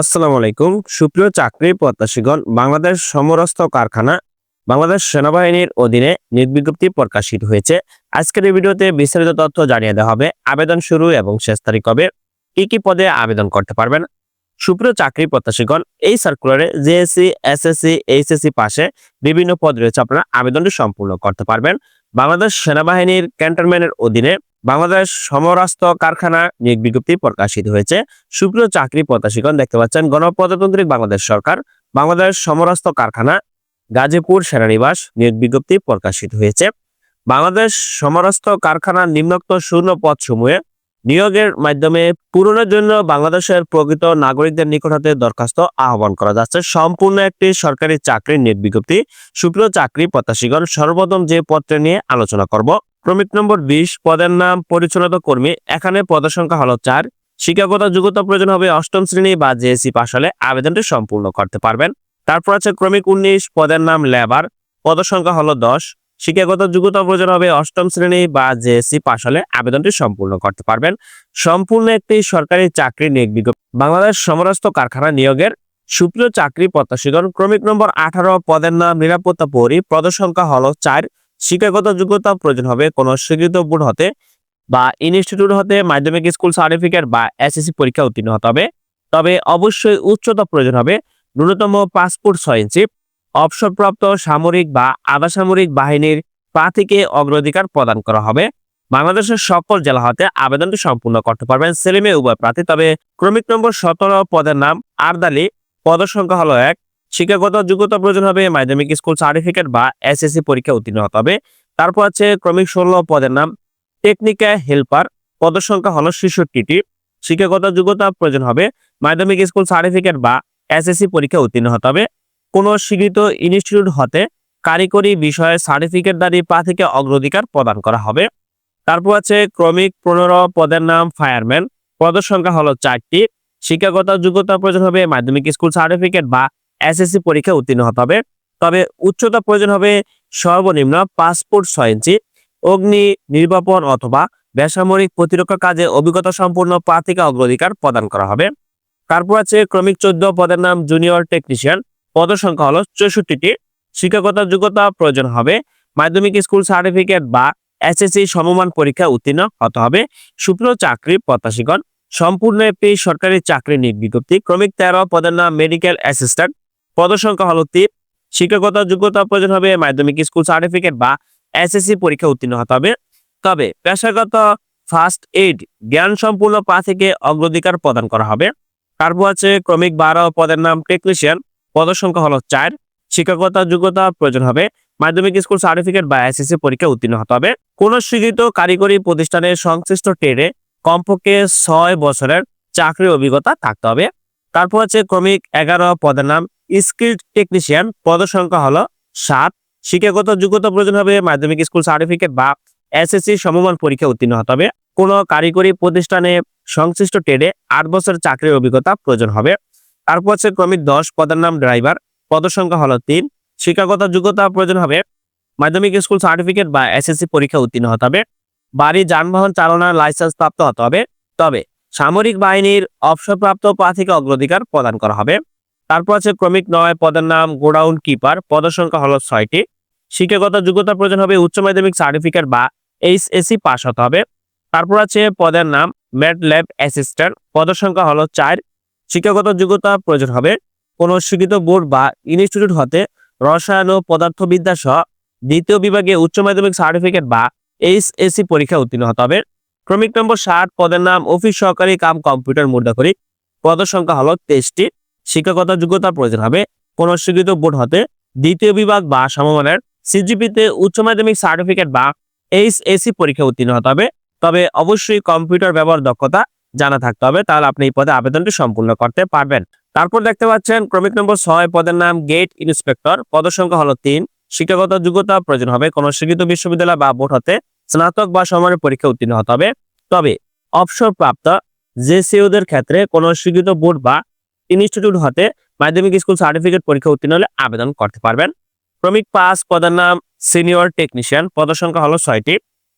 আসসালামু আলাইকুম। সুপ্রিয় চাকরি প্রত্যাশীগণ, বাংলাদেশ সমরস্থ কারখানা, বাংলাদেশ সেনাবাহিনীর অধীনে নিয়োগ বিজ্ঞপ্তি প্রকাশিত হয়েছে। আজকের এই ভিডিওতে বিস্তারিত তথ্য জানিয়ে দেওয়া হবে। আবেদন শুরু এবং শেষ তারিখ হবে কি কি পদে আবেদন করতে পারবেন? সুপ্রিয় চাকরি প্রত্যাশীগণ, এই সার্কুলারে জেএসসি এসএসসি এইচএসসি পাশে বিভিন্ন পদ রয়েছে। আপনারা আবেদনটি সম্পূর্ণ করতে পারবেন। বাংলাদেশ সেনাবাহিনীর ক্যান্টনমেন্টের অধীনে বাংলাদেশ সমরাস্ত্র কারখানা নিয়োগ বিজ্ঞপ্তি প্রকাশিত হয়েছে। সুপ্রিয় চাকরি প্রত্যাশীগণ, দেখতে পাচ্ছেন গণপ্রজাতন্ত্রী বাংলাদেশ সরকার, বাংলাদেশ সমরাস্ত্র কারখানা, গাজীপুর সেনানিবাস নিয়োগ বিজ্ঞপ্তি প্রকাশিত হয়েছে। বাংলাদেশ সমরাস্ত্র কারখানার নিম্নোক্ত শূন্য পদ সমূহে নিয়োগের মাধ্যমে পূরণের জন্য বাংলাদেশের প্রকৃত নাগরিকদের নিকট হতে দরখাস্ত আহ্বান করা যাচ্ছে। সম্পূর্ণ একটি সরকারি চাকরির নিয়োগ বিজ্ঞপ্তি। সুপ্রিয় চাকরি প্রত্যাশীগণ, সর্বপ্রথম যে পদটি নিয়ে আলোচনা করব ক্রমিক নম্বর বিশ, পদের নাম পরিচ্ছন্নতা কর্মী। এখানে পদের সংখ্যা হলো চার। শিক্ষাগত যোগ্যতা প্রয়োজন হবে অষ্টম শ্রেণি বা জেএসসি পাশ হলে আবেদনটি সম্পূর্ণ করতে পারবেন। তারপর আছে ক্রমিক উনিশ, পদের নাম লেবার। পদ সংখ্যা হলো দশ। শিক্ষাগত যোগ্যতা প্রয়োজন হবে অষ্টম শ্রেণি বা জেএসসি পাশ হলে আবেদনটি সম্পূর্ণ করতে পারবেন। সম্পূর্ণ একটি সরকারি চাকরি নিয়োগ বিজ্ঞপ্তি। বাংলাদেশ সমরাস্ত কারখানা নিয়োগের সুপ্রিয় চাকরি প্রত্যাশীগণ, ক্রমিক নম্বর আঠারো, পদের নাম নিরাপত্তা পরি। পদ সংখ্যা হলো চার। শিক্ষাগত যোগ্যতা প্রয়োজন হবে কোনো স্বীকৃত বোর্ড হতে বা ইনস্টিটিউট হতে, মাধ্যমিক স্কুল সার্টিফিকেট বা এসএসসি পরীক্ষা উত্তীর্ণ হতে হবে। তবে অবশ্যই উচ্চতা প্রয়োজন হবে। ন্যূনতম পাসপোর্ট ছয় ইঞ্চি, অবসরপ্রাপ্ত সামরিক বা আধা সামরিক বাহিনীর প্রার্থীকে অগ্রাধিকার প্রদান করা হবে। বাংলাদেশের সকল জেলা হতে আবেদনটি সম্পূর্ণ করতে পারবেন। সেলিমে উভয় প্রার্থী, তবে ক্রমিক নম্বর সতেরো পদের নাম আর্দালি, পদের সংখ্যা হলো এক। শিক্ষাগত যোগ্যতা প্রয়োজন হবে মাধ্যমিক স্কুল সার্টিফিকেট বা এসএসসি পরীক্ষা উত্তীর্ণ হতে হবে। তারপর আছে ক্রমিক ষোলো পদের নাম। টেকনিক্যাল হেল্পার পদের সংখ্যা হলো ছেষট্টিটি। শিক্ষাগত যোগ্যতা প্রয়োজন হবে মাধ্যমিক স্কুল সার্টিফিকেট বা এসএসসি পরীক্ষা উত্তীর্ণ হতে হবে। কোনো স্বীকৃত ইনস্টিটিউট হতে কারিগরি বিষয়ে সার্টিফিকেট সার্টিফিকেটধারী প্রার্থীকে অগ্রাধিকার প্রদান করা হবে। তারপর আছে ক্রমিক পনেরো পদের নাম ফায়ারম্যান পদের সংখ্যা হলো চারটি। শিক্ষাগত যোগ্যতা প্রয়োজন হবে মাধ্যমিক স্কুল সার্টিফিকেট বা এসএসসি পরীক্ষা উত্তীর্ণ হতে হবে। তবে উচ্চতা প্রয়োজন হবে সর্বনিম্ন পাসপোর্ট ছয় ইঞ্চি, অগ্নি নির্বাপন অথবা বেসামরিক প্রতিরক্ষা কাজে অভিজ্ঞতা সম্পূর্ণ প্রার্থীকে অগ্রাধিকার প্রদান করা হবে। তারপর আছে ক্রমিক চোদ্দ, পদের নাম জুনিয়র টেকনিশিয়ান পদের সংখ্যা হলো চৌষট্টিটি। শিক্ষাগত যোগ্যতা প্রয়োজন হবে, মাধ্যমিক স্কুল সার্টিফিকেট বা এসএসসি সমমান পরীক্ষা উত্তীর্ণ হতে হবে। সুপ্রিয় চাকরি প্রত্যাশীগণ, সম্পূর্ণ একটি সরকারি চাকরি নিয়োগ বিজ্ঞপ্তি। ক্রমিক তেরো, পদের নাম মেডিকেল অ্যাসিস্ট্যান্ট পদ সংখ্যা হলো তিন। শিক্ষাগত যোগ্যতা প্রয়োজন হবে মাধ্যমিক স্কুল সার্টিফিকেট বা এসএসসি পরীক্ষা উত্তীর্ণ হতে হবে। তবে পেশাগত ফার্স্ট এইড জ্ঞান সম্পূর্ণ পা থেকে অগ্রাধিকার প্রদান করা হবে। তারপর আছে ক্রমিক বারো পদের নাম টেকনিশিয়ান পদ সংখ্যা হলো চার। শিক্ষাগত যোগ্যতা প্রয়োজন হবে মাধ্যমিক স্কুল সার্টিফিকেট বা এসএসসি পরীক্ষা উত্তীর্ণ হতে হবে। কোন স্বীকৃত কারিগরি প্রতিষ্ঠানের সংশ্লিষ্ট ট্রেডে কমপক্ষে ছয় বছরের চাকরি অভিজ্ঞতা থাকতে হবে। তারপর আছে ক্রমিক এগারো, পদের নাম স্কিল টেকনিশিয়ান পদ সংখ্যা হলো সাত। শিক্ষাগত যোগ্যতা প্রয়োজন হবে, মাধ্যমিক স্কুল সার্টিফিকেট বা এসএসসি সমমান পরীক্ষা উত্তীর্ণ হতে হবে। কোনো কারিগরি প্রতিষ্ঠানে সংশ্লিষ্ট ট্রেডে আট বছর চাকরির অভিজ্ঞতা প্রয়োজন হবে। তারপর আছে ক্রমিক দশ, পদের নাম ড্রাইভার পদ সংখ্যা হলো তিন। শিক্ষাগত যোগ্যতা প্রয়োজন হবে, মাধ্যমিক স্কুল সার্টিফিকেট বা এসএসসি পরীক্ষা উত্তীর্ণ হতে হবে। বাড়ি, যানবাহন চালনার লাইসেন্স প্রাপ্ত হতে হবে। তবে সামরিক বাহিনীর অবসরপ্রাপ্ত প্রার্থীকে অগ্রাধিকার প্রদান করা হবে। তারপর আছে ক্রমিক নয় পদের নাম গোডাউন কিপার। পদ সংখ্যা হলো ছয়টি। শিক্ষাগত যোগ্যতা প্রয়োজন হবে উচ্চ মাধ্যমিক সার্টিফিকেট বা এইচএসসি পাস হতে হবে। তারপর আছে পদের নাম ম্যাট ল্যাব অ্যাসিস্ট্যান্ট। পদ সংখ্যা হলো চার। শিক্ষাগত যোগ্যতা প্রয়োজন হবে কোনো স্বীকৃত বোর্ড বা ইনস্টিটিউট হতে রসায়ন ও পদার্থবিদ্যা সহ দ্বিতীয় বিভাগে উচ্চ মাধ্যমিক সার্টিফিকেট বা এইচএসসি পরীক্ষা উত্তীর্ণ হতে হবে। ক্রমিক নম্বর ষাট, পদের নাম অফিস সহকারী কাম কম্পিউটার মুদ্রাকরী পদের সংখ্যা হলো তেইশটি। শিক্ষাগত যোগ্যতা প্রয়োজন হবে। কোনো স্বীকৃত বোর্ড হতে দ্বিতীয় বিভাগ বা সমমানের সিজিপিতে উচ্চ মাধ্যমিক সার্টিফিকেট বা এইচএসসি পরীক্ষা উত্তীর্ণ হতে হবে। তবে অবশ্যই কম্পিউটার ব্যবহার দক্ষতা জানা থাকতে হবে। তাহলে আপনি এই পদে আবেদনটি সম্পূর্ণ করতে পারবেন। তারপর দেখতে পাচ্ছেন, ক্রমিক নম্বর ছয়, পদের নাম গেট ইন্সপেক্টর। পদ সংখ্যা হলো তিন। শিক্ষাগত যোগ্যতা প্রয়োজন হবে। কোনো স্বীকৃত বিশ্ববিদ্যালয় বা বোর্ড হতে স্নাতক বা সমানের পরীক্ষা উত্তীর্ণ হতে হবে। তবে অবসরপ্রাপ্ত জেসিওদের ক্ষেত্রে কোনো স্বীকৃত বোর্ড বা ইনস্টিটিউট হতে মাধ্যমিক স্কুল সার্টিফিকেট পরীক্ষা উত্তীর্ণ হলে আবেদন করতে পারবেন। ক্রমিক পাস পদের নাম সিনিয়র টেকনিশিয়ান। পদ সংখ্যা হলো ছয়টি।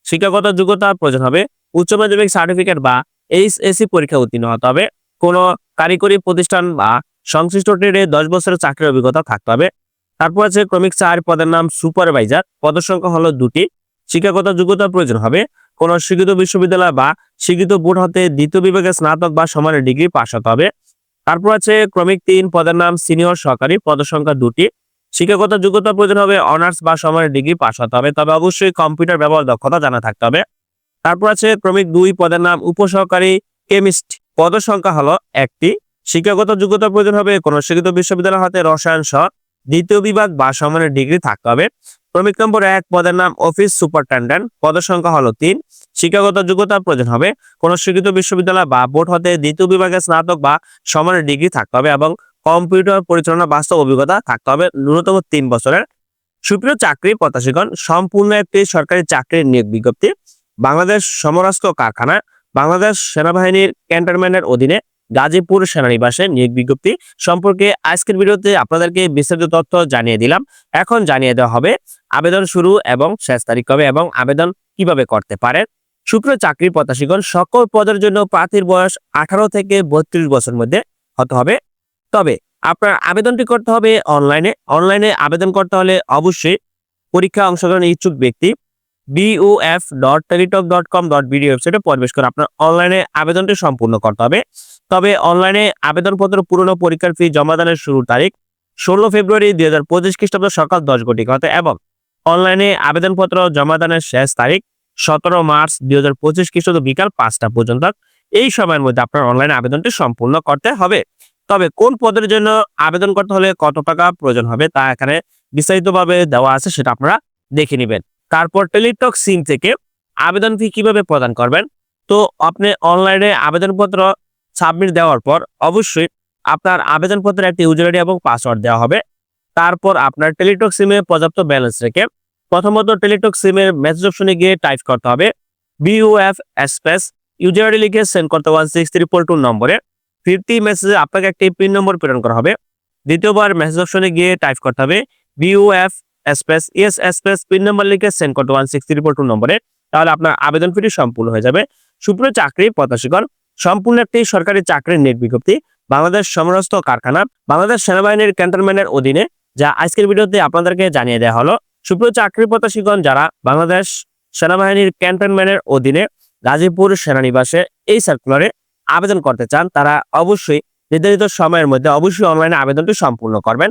শিক্ষাগত যোগ্যতা প্রয়োজন হবে। উচ্চ মাধ্যমিক সার্টিফিকেট বা এইচএসসি পরীক্ষা উত্তীর্ণ হতে হবে। কোনো কারিগরি প্রতিষ্ঠান বা সংশ্লিষ্ট ট্রেডে দশ বছরের চাকরির অভিজ্ঞতা থাকতে হবে। তারপর আছে ক্রমিক চার পদের নাম সুপারভাইজার। পদের সংখ্যা হলো দুটি। শিক্ষাগত যোগ্যতার প্রয়োজন হবে। কোন স্বীকৃত বিশ্ববিদ্যালয় বা স্বীকৃত বোর্ড হতে দ্বিতীয় বিভাগে স্নাতক বা সমানের ডিগ্রি পাশ হতে হবে। তারপর আছে ক্রমিক তিন, পদের নাম সিনিয়র সহকারী পদের সংখ্যা দুটি। শিক্ষাগত যোগ্যতার প্রয়োজন হবে অনার্স বা সমানের ডিগ্রি পাশ হতে হবে, তবে অবশ্যই কম্পিউটার ব্যবহার দক্ষতা জানা থাকতে হবে। তারপর আছে ক্রমিক দুই, পদের নাম উপসহকারী, কেমিস্ট। পদের সংখ্যা হলো একটি। শিক্ষাগত যোগ্যতার প্রয়োজন হবে কোন শিক্ষিত বিশ্ববিদ্যালয় হতে রসায়ন সহ দ্বিতীয় বিভাগ বা সমানের ডিগ্রি থাকতে হবে। ক্রমিক নম্বর এক, পদের নাম অফিস সুপারটেন্ডেন্ট। পদের সংখ্যা হলো তিন। শিক্ষাগত যোগ্যতার প্রয়োজন হবে। কোন স্বীকৃত বিশ্ববিদ্যালয় বা বোর্ড হতে দ্বিতীয় বিভাগে স্নাতক বা সমানের ডিগ্রি থাকতে হবে এবং কম্পিউটার পরিচালনা বাস্তব অভিজ্ঞতা থাকতে হবে ন্যূনতম তিন বছরের। সুপ্রিয় চাকরি প্রত্যাশীগণ, সম্পূর্ণ একটি সরকারি চাকরির নিয়োগ বিজ্ঞপ্তি। বাংলাদেশ সমরাস্ত্র কারখানা, বাংলাদেশ সেনাবাহিনীর ক্যান্টনমেন্টের অধীনে গাজীপুর সেনানিবাসে নিয়োগ বিজ্ঞপ্তি সম্পর্কে আজকের ভিডিওতে আপনাদেরকে বিস্তারিত তথ্য জানিয়ে দিলাম। এখন জানিয়ে দেওয়া হবে, আবেদন শুরু এবং শেষ তারিখ কবে এবং আবেদন কীভাবে করতে পারেন সুপ্রিয় চাকরি প্রত্যাশীগণ সকল পদের জন্য প্রার্থীর বয়স আঠারো থেকে বত্রিশ বছর মধ্যে হতে হবে। তবে আপনার আবেদনটি করতে হবে অনলাইনে। অনলাইনে আবেদন করতে হলে অবশ্যই পরীক্ষা অংশগ্রহণ ইচ্ছুক ব্যক্তি BOF dot teletalk dot com dot BD ওয়েবসাইটে প্রবেশ করে আপনার অনলাইনে আবেদনটি সম্পূর্ণ করতে হবে। তবে অনলাইনে আবেদনপত্র পুরনো পরীক্ষার ফি জমাদানের শুরুর তারিখ ষোলো ফেব্রুয়ারি দুই হাজার পঁচিশ খ্রিস্টাব্দ সকাল দশ ঘটিকা হতে এবং অনলাইনে আবেদনপত্র জমাদানের শেষ তারিখ সতেরো মার্চ দুই হাজার পঁচিশ খ্রিস্টাব্দ বিকাল পাঁচটা পর্যন্ত। এই সময়ের মধ্যে আপনার অনলাইনে আবেদনটি সম্পূর্ণ করতে হবে। তবে কোন পদের জন্য আবেদন করতে হলে কত টাকা প্রয়োজন হবে তা এখানে বিস্তারিতভাবে দেওয়া আছে সেটা আপনারা দেখে নেবেন। তারপর টেলিটক সিম থেকে আবেদন ফি কীভাবে প্রদান করবেন? তো আপনি অনলাইনে আবেদনপত্র সাবমিট দেওয়ার পর অবশ্যই আপনার আবেদনপত্রে একটি ইউজার আইডি এবং পাসওয়ার্ড দেওয়া হবে। তারপর আপনার টেলিটক সিমে পর্যাপ্ত ব্যালেন্স রেখে প্রথমত টেলিটক সিমের মেসেজ অপশনে গিয়ে টাইপ করতে হবে বিউএফ স্পেস ইউজার আইডি লিখে সেন্ড করতে one six three four two নম্বরে। ফিফটি মেসেজে আপনাকে একটি পিন নম্বর প্রেরণ করা হবে। দ্বিতীয়বার মেসেজ অপশনে গিয়ে টাইপ করতে হবে BUF space ES space pin নম্বর লিখে সেন্ড করতে one six three four two নম্বরে তাহলে আপনার আবেদন ফিটি সম্পূর্ণ হয়ে যাবে। সুপ্রিয় চাকরি প্রত্যাশীগণ, সম্পূর্ণ একটি সরকারি চাকরির নেট বিজ্ঞপ্তি, বাংলাদেশ সমরস্ত কারখানা, বাংলাদেশ সেনাবাহিনীর ক্যান্টনমেন্টের অধীনে, যা আজকের ভিডিওতে আপনাদেরকে জানিয়ে দেওয়া হলো। সুপ্রিয় চাকরি প্রত্যাশীগণ, যারা বাংলাদেশ সেনাবাহিনীর ক্যান্টনমেন্টের অধীনে গাজীপুর সেনানিবাসে এই সার্কুলারে আবেদন করতে চান, তারা অবশ্যই নির্ধারিত সময়ের মধ্যে অবশ্যই অনলাইনে আবেদনটি সম্পূর্ণ করবেন।